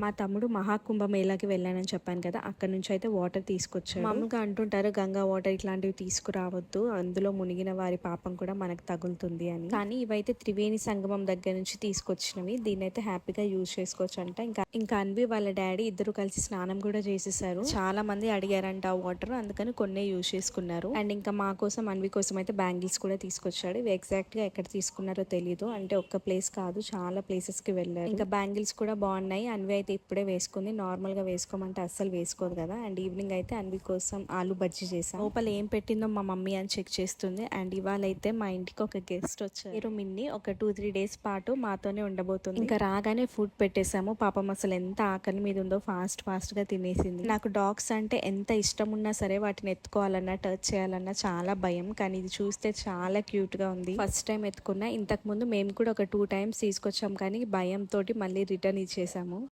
మా తమ్ముడు మహాకుంభమేళాకి వెళ్ళానని చెప్పాను కదా అక్కడ నుంచి అయితే వాటర్ తీసుకొచ్చాడు. మామూలుగా అంటుంటారు గంగా వాటర్ ఇట్లాంటివి తీసుకురావద్దు అందులో మునిగిన వారి పాపం కూడా మనకు తగులుతుంది అని. కానీ ఇవైతే త్రివేణి సంగమం దగ్గర నుంచి తీసుకొచ్చినవి దీన్ని అయితే హ్యాపీగా యూజ్ చేసుకోవచ్చు అంట ఇంకా ఇంకా అన్వి వాళ్ళ డాడీ ఇద్దరు కలిసి స్నానం కూడా చేసేసారు. చాలా మంది అడిగారంట ఆ వాటర్ అందుకని కొన్నే యూజ్ చేసుకున్నారు. అండ్ ఇంకా మా కోసం అన్వి కోసం అయితే బ్యాంగిల్స్ కూడా తీసుకొచ్చాడు. ఇవి ఎగ్జాక్ట్గా ఎక్కడ తీసుకున్నారో తెలియదు అంటే ఒక్క ప్లేస్ కాదు చాలా ప్లేసెస్కి వెళ్ళారు. ఇంకా బ్యాంగిల్స్ కూడా బాగున్నాయి. అన్వి అయితే ఇప్పుడే వేసుకుంది. నార్మల్గా వేసుకోమంటే అస్సలు వేసుకోదు కదా. అండ్ ఈవినింగ్ అయితే అన్వి కోసం ఆలు బజ్జీ చేసాం. లోపల ఏం పెట్టిందో మా మమ్మీ అని చెక్ చేస్తుంది. అండ్ ఇవాళ అయితే మా ఇంటికి ఒక గెస్ట్ వచ్చారు. మిన్ని ఒక టూ త్రీ డేస్ పాటు మాతోనే ఉండబోతుంది. ఇంకా రాగానే ఫుడ్ పెట్టేసాము. పాపం అసలు ఎంత ఆకలి మీద ఉందో ఫాస్ట్ ఫాస్ట్గా తినేసింది. నాకు డాగ్స్ అంటే ఎంత ఇష్టం ఉన్నా సరే వాటిని ఎత్తుకోవాలన్నా టచ్ చేయాలన్నా చాలా భయం. కానీ ఇది చూస్తే చాలా క్యూట్గా ఉంది. ఫస్ట్ టైం ఎత్తుకున్నా. ఇంతకు ముందు మేము కూడా ఒక టూ టైమ్స్ తీసుకొచ్చాం కానీ భయంతో మళ్ళీ రిటర్న్ ఇచ్చేసాము.